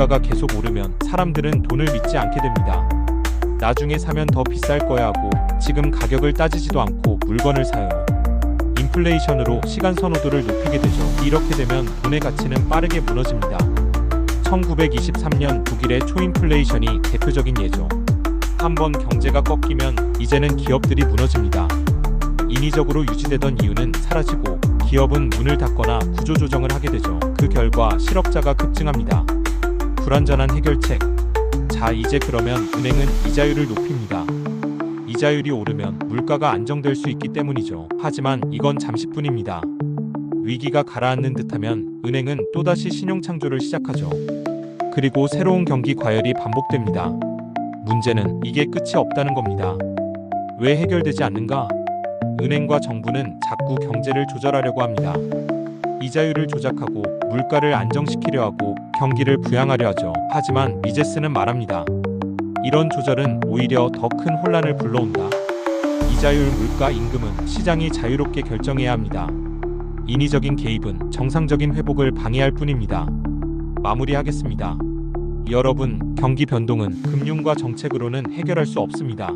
물가가 계속 오르면 사람들은 돈을 믿지 않게 됩니다. 나중에 사면 더 비쌀 거야 하고 지금 가격을 따지지도 않고 물건을 사요. 인플레이션으로 시간 선호도를 높이게 되죠. 이렇게 되면 돈의 가치는 빠르게 무너집니다. 1923년 독일의 초인플레이션이 대표적인 예죠. 한번 경제가 꺾이면 이제는 기업들이 무너집니다. 인위적으로 유지되던 이유는 사라지고 기업은 문을 닫거나 구조조정을 하게 되죠. 그 결과 실업자가 급증합니다. 불완전한 해결책. 자, 이제 그러면 은행은 이자율을 높입니다. 이자율이 오르면 물가가 안정될 수 있기 때문이죠. 하지만 이건 잠시뿐입니다. 위기가 가라앉는 듯하면 은행은 또다시 신용 창조를 시작하죠. 그리고 새로운 경기 과열이 반복됩니다. 문제는 이게 끝이 없다는 겁니다. 왜 해결되지 않는가? 은행과 정부는 자꾸 경제를 조절하려고 합니다. 이자율을 조작하고 물가를 안정시키려 하고 경기를 부양하려 하죠. 하지만 미제스는 말합니다. 이런 조절은 오히려 더 큰 혼란을 불러온다. 이자율, 물가, 임금은 시장이 자유롭게 결정해야 합니다. 인위적인 개입은 정상적인 회복을 방해할 뿐입니다. 마무리하겠습니다. 여러분, 경기 변동은 금융과 정책으로는 해결할 수 없습니다.